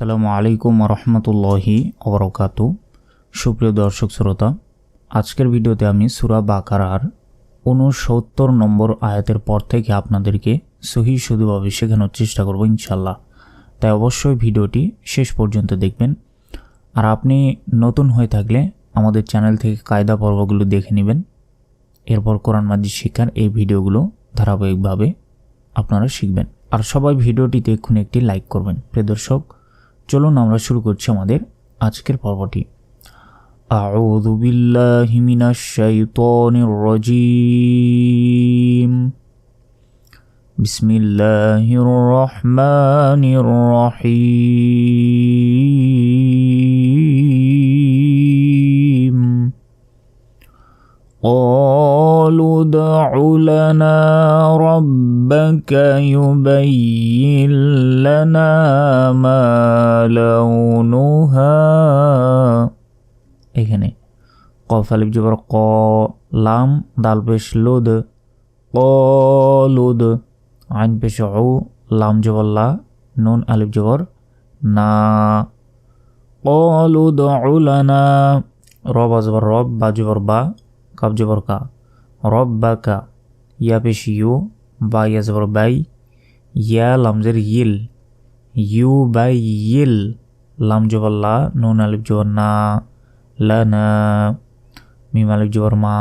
আসসালামু আলাইকুম রহমতুল্লাহি অবরকাত সুপ্রিয় দর্শক শ্রোতা, আজকের ভিডিওতে আমি সুরা বাকারার উনসত্তর নম্বর আয়াতের পর থেকে আপনাদেরকে সহি শুধুভাবে শেখানোর চেষ্টা করব ইনশাল্লাহ তাই অবশ্যই ভিডিওটি শেষ পর্যন্ত দেখবেন। আর আপনি নতুন হয়ে থাকলে আমাদের চ্যানেল থেকে কায়দা পর্বগুলো দেখে নেবেন। এরপর কোরআন মাজিদ শিক্ষার এই ভিডিওগুলো ধারাবাহিকভাবে আপনারা শিখবেন। আর সবাই ভিডিওটিতে এক্ষুনি একটি লাইক করবেন। প্রিয় দর্শক চলুন আমরা শুরু করছি আমাদের আজকের পর্বটি أعوذ بالله من الشيطان الرجيم بسم الله الرحمن الرحيم قالوا ادع لنا ربك يبين لنا ما لونها এখানে কফ আলিফ জবর ক লাম দাল পেশ লুদ কলুদ আইন পেশ ও লাম জবর লা নুন আলিফ জবর না কলুদ উলানা রব আজবর রব বা জবর বা কাব জবর কা রব বা কা ইয়া পেশ ইউ বা ইয়া জবর বাই ইয়া লামজের ইল ইউ বাই ইল লাম জবর লা নুন আলিফ জবর না লানা মিম আলিফ জবর মা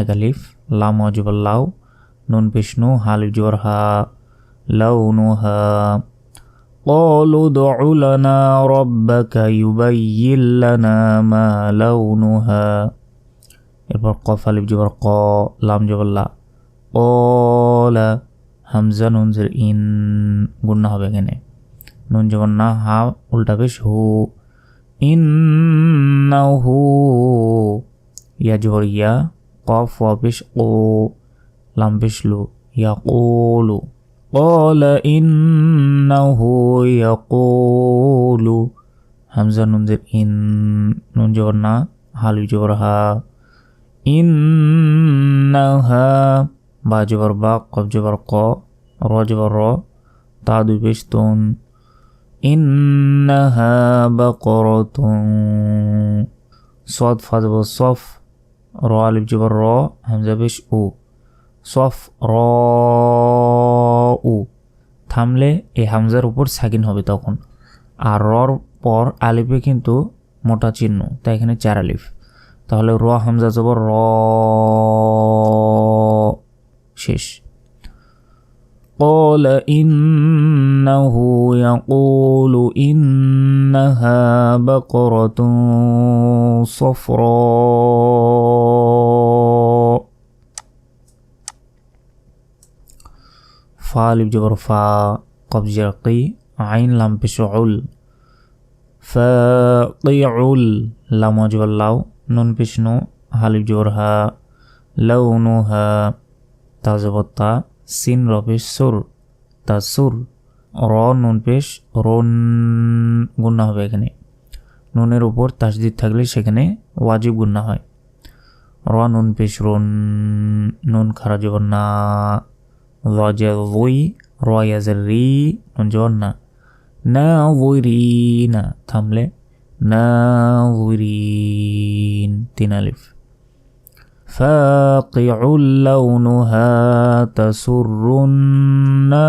এক আলিফ লাম জবর লাউ নুন পেশনু হালিফ জবর হা লাউ নু হা قالوا ادع لنا ربك يبين لنا ما لونها এরপর কফ আলিফ জবর ক লাম জবর লা কলা হামজা নুন জের ইন গুন্না হবে এখানে নুন জবর না হা উল্টা পেশ হু ইন্নাহু ইয়া জোহর ইয়া কফ ওয়াবিশ ও লাম্বিশ লু ইয়াকুলু قال إنه يقول হামজা নুন জের ইন নুন জবর না হালু জবর হা ইন্নাহা বা জুবর বা কব জুবর ক, র জুবর র, তা দুই পেশ তুন। ইন্নাহা বা কর সদ ফা সফ, র আলিফ জবর র, হামজা পেশ উ। সফ, র, উ। থামলে এই হামজার উপর সাকিন হবে তখন। আর রর পর আলিফে কিন্তু মোটা চিহ্ন, তাই এখানে চার আলিফ। তাহলে র, হামজা, জবর র। شش. قال إنه يقول إنها بقرة صفراء. فعل بجبر فا قبل جرقي عين لم بشعل. فقيعل لم جبر لو نون بشنو هالب جبرها لونها. তাজবত্তা সিন রবেশ সুর। তা সুর, র, নুন পেশ রন গুন্না হবে এখানে। নুনের উপর তাসদিদ থাকলে সেখানে ওয়াজিব গুন্না হয়। র, নুন পেশ রন নুন খারা জবর না ওয়াজে ওই রয়াজের রি, নুন জবর না না ওই না, থামলে। না, ওই তিন আলিফ। فاقع لونها تسر الناظرين.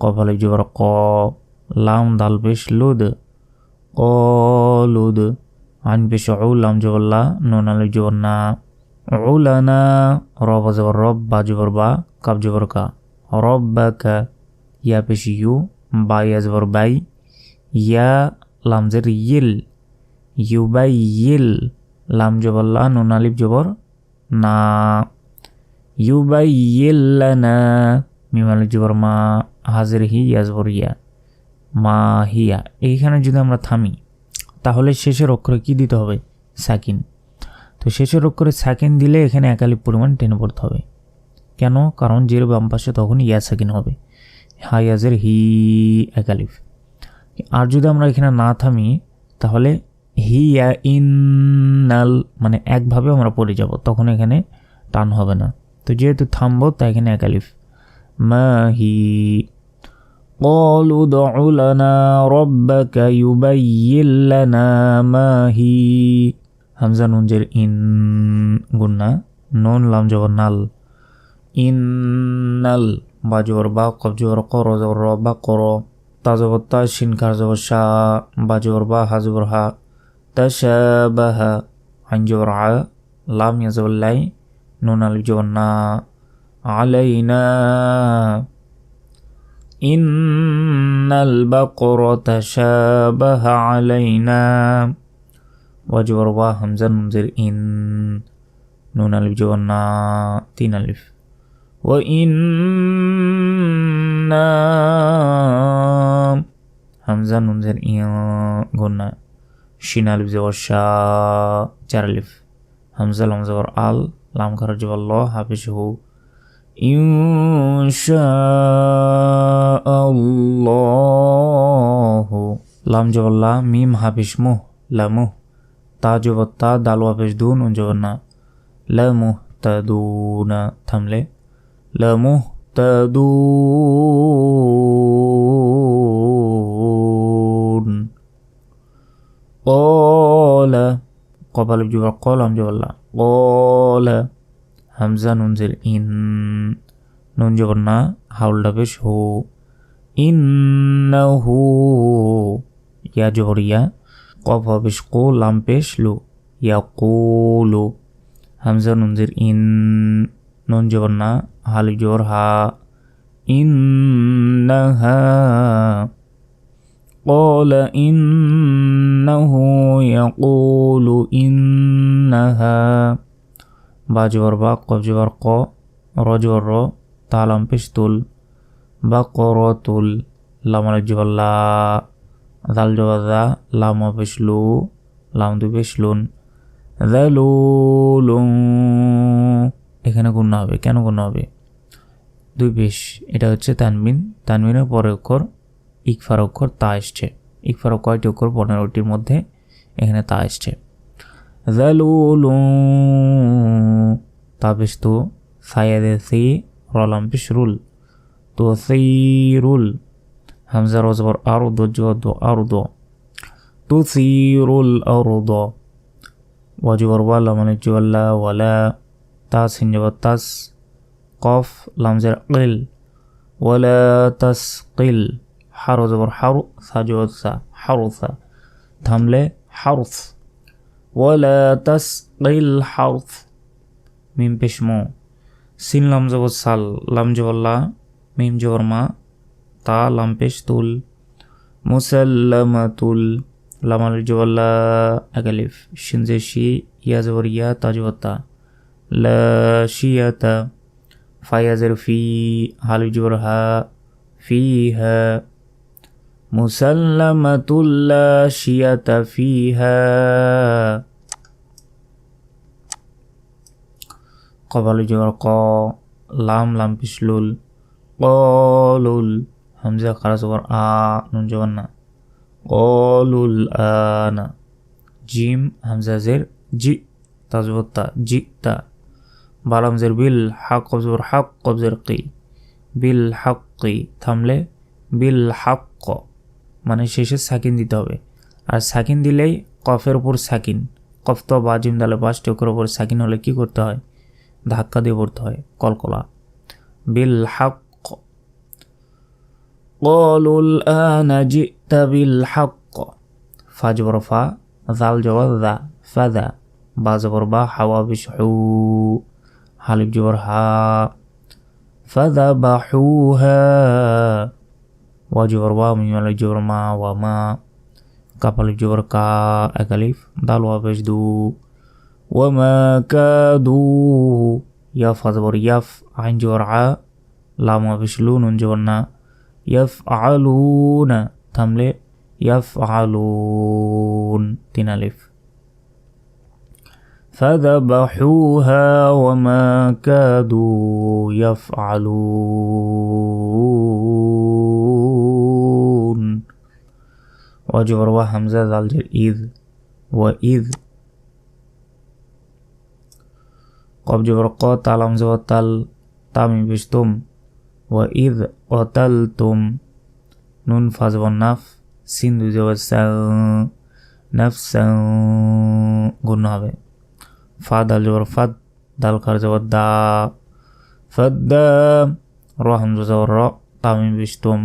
قفل جبر قا لام دال بش لود قالود عن بش جبر لا نون الف جبر نا. علنا رب جبر رب با جبر با كاب جبر کا. ربك يا بش يو با يا جبر باي يا লামজের ইল, ইউবাই ইল লাম জবর লা, নুন আলিফ জবর না, ইউবাই ইল্লানা মিম আলিফ জবর মা, হাজের হি ইয়াজবর ইয়া, মা হিয়া এইখানে যদি আমরা থামি, তাহলে শেষের অক্ষরে কি দিতে হবে? সাকিন। তো শেষের অক্ষরে সাকিন দিলে এখানে একালিপ পরিমাণ টেনে পড়তে হবে। কেন? কারণ জের বাম পাশে তখন ইয়া সাকিন হবে। হাইয়াজের হি একালিফ আর যদি আমরা এখানে না থামি তাহলে হিয়া ইনাল মানে একভাবে আমরা পড়ে যাব তখন এখানে টান হবে না তো যেহেতু থামবো তাই এখানে একালিফ ما هي قالوا ادع لنا ربك يبين لنا ما هي হামজা নুন জের ইন গুন্না নুন লাম জবর নাল ইন্নাল বা জবর বা কব জবর কর জবর র বা কর তা জবর তা শিন কার জবর শা বা জবর বা হা জবর হা তাশাবাহা আইন জবর আ লাম ইয়া জবর লাই নুন আলিফ জবর না আলাইনা إن البقرة تشابه علينا وجبر وا همزة منزل إن نون ألف جوانا تين ألف জাহান্নাম। হামজা, নুনজের ইয়া গন্না শিন, আলিফ জবর চার আলিফ। হামজা, লাম জবর আল। লাম, খার জবর ল, হাফিজ, হু। ইউ লাম জবর লা, মিম হাফিস মুহ লামু তা জবর তা, দাল, হাফিজ, দুন জবর না। দু, না, থামলে। লামুহ তাদুন قال قبل جبر قال هم جبر قال হামজা নুনজের ইন নুন জবর না হাউলটা পেশ হু ইন্নাহু ইয়া জবর ইয়া কফ হবেশ কো লাম পেশ লু ইয়া কোলু হামজা নুনজের ইন নুন জবর না হালি জবর হা ইন্নাহা قال إنه يقول إنها বা জবর বা কফ জবর ক র জবর র তালাম পিস্তুল বা কর তুল লামাল জবর লা দাল জবর দা লাম পিসলু লাম দু পিসলুন দালুলুং এখানে গুণ হবে। কেন গুণ হবে? দুই বিশ, এটা হচ্ছে তানবিন তানবিনের পরে অক্ষর ইকফার অক্ষর তা এসছে। ইকফার কয়টি অক্ষর? পনেরোটির মধ্যে এখানে তা এসছে। তাবিস তো সাইয়াদে সি রলাম্পিস রুল। তো সেই রুল। হামজা রজবর আরও দো জুয়াদ আরও দো। তো সি রুল আরও দো। ওয়াজু বরবাল্লা মানে জুয়াল্লা ওয়ালা। তাস হিনজবর তাস, কফ লামজের কিল ওয়ালা তাস কিল হারো জবর, হারু, সা জবর থামলে হারুফ। ওয়ালা তাস কিল হারুফ। মিম পেশমো সিন, লাম জবর, সাল। লাম জবল্লা মিম জবর তা লামপেশ তুল। মুসাল্লামাতুল। লামাল জবল্লা একালিফ শিনজে শি। ইয়া জবর, ইয়া তাজবত্তা জবর তা লা শিয়াতা ফায়াজের ফি হালু জবর হা ফি হা মুসাল্লামাতুল লা শিয়াতা ফিহা। কবালু জবর ক, লাম লাম, পিসলুল, কলুল, হামজা খারা জবর আ, নুন জবর না। কলুল আনা জিম, হামজা, জের, জি তাজবর তা জি, তা। বালাম জের বিল হাক কবজবর হাক কবজের কি বিল হাক কি থামলে বিল হাক মানে শেষে সাকিন দিতে হবে আর সাকিন দিলেই কফের উপর সাকিন কফ তো বা জিম দালে পাঁচটি অক্ষর উপর সাকিন হলে কি করতে হয় ধাক্কা দিয়ে পড়তে হয় কলকলা বিল হাক قالوا الآن جئت بالحق فاجبر فا ذال جبر ذا فذا با زبر با حوا بشحو حلب جورها فذبحوها. وجبر واو من يولي جبر ما. وما قبل جبر كا أكليف دال وابجدو وما كادو. يف هذبر يف عن جورعا لام وابشلون جورنا. يفعلون تملي يفعلون تنالف فذبحوها وما كادوا يفعلون وجبر وهمزة ذال إذ وإذ قب جبر قا تالم زوتال تامي بشتم ওয়া ইদ অতালতুম নুন ফাজবন নাফ সিন দুই জবর সাউ নাফসাউ গুণ হবে ফা দাল জবর ফাদ দাল খার জবর দা ফাদ্দা র হামজা জবর র তামিম বিশতুম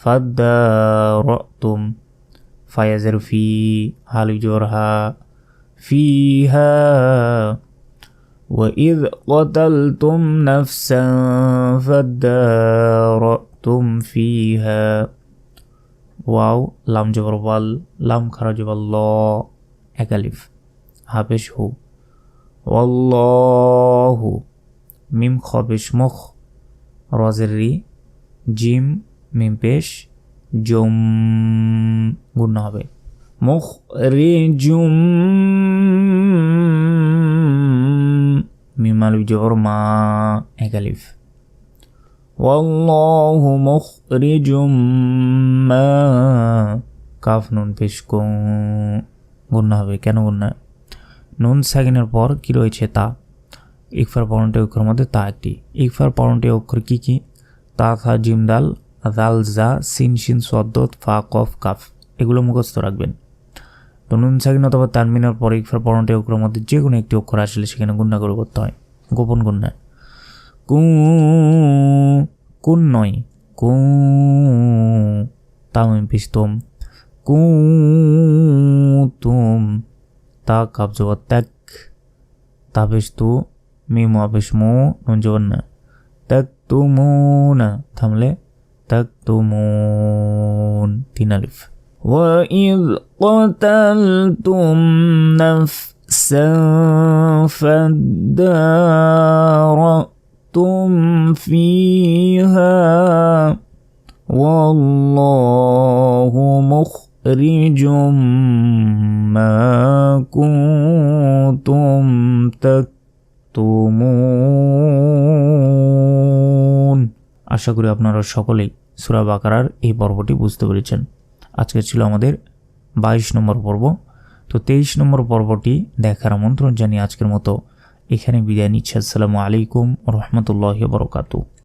ফাদ্দা রতুম ফায়াজের ফি হালিফ জবর হা ফিহা وإذ قتلتم نفسا فادارأتم فيها ওয়াও লাম জবর ওয়াল লাম খারা জবর ল একালিফ হাফেশ হু ওয়াল্লাহু মিম খবেশ মুখ রজের রি জিম মিম পেশ জুম গুণ হবে মুখ রে জুম মিম আলিফ জবর মা একালিফ والله مخرج ما কাফ নুন পেশ গুন্না হবে কেন গুন্না নুন সাকিনের পর কি রয়েছে তা? ইকফার পরনটি অক্ষরের মধ্যে তা একটি। ইকফার পরনটি অক্ষর কি কি? তা, থা, জিম, দাল দাল জা, সিন সিন সদ্দত ফা, কফ, কাফ। এগুলো মুখস্থ রাখবেন। তো নুন সাকিন অথবা তানমিনের পর ইকফার পরনটি অক্ষরের মধ্যে যে কোনো একটি অক্ষর আসলে সেখানে গুন্না করে করতে হয়। গোপন গুন্না কু, কুন নয়। কু তামিম পিস্তম। কু, তুম। ta kapzo tak tapis tu mimu apis mu nunjona tak تكتمون تملي تكتمون تين ألف وإذ قتلتم نفسا فادارأتم فيها والله مخ مخرج ما كنتم تكتمون আশা করি আপনারা সকলেই সুরা বাকারার এই পর্বটি বুঝতে পেরেছেন আজকে ছিল আমাদের বাইশ নম্বর পর্ব তো তেইশ নম্বর পর্বটি দেখার আমন্ত্রণ জানিয়ে আজকের মতো এখানে বিদায় নিচ্ছে আসসালামু আলাইকুম রহমতুল্লাহ বরকাতু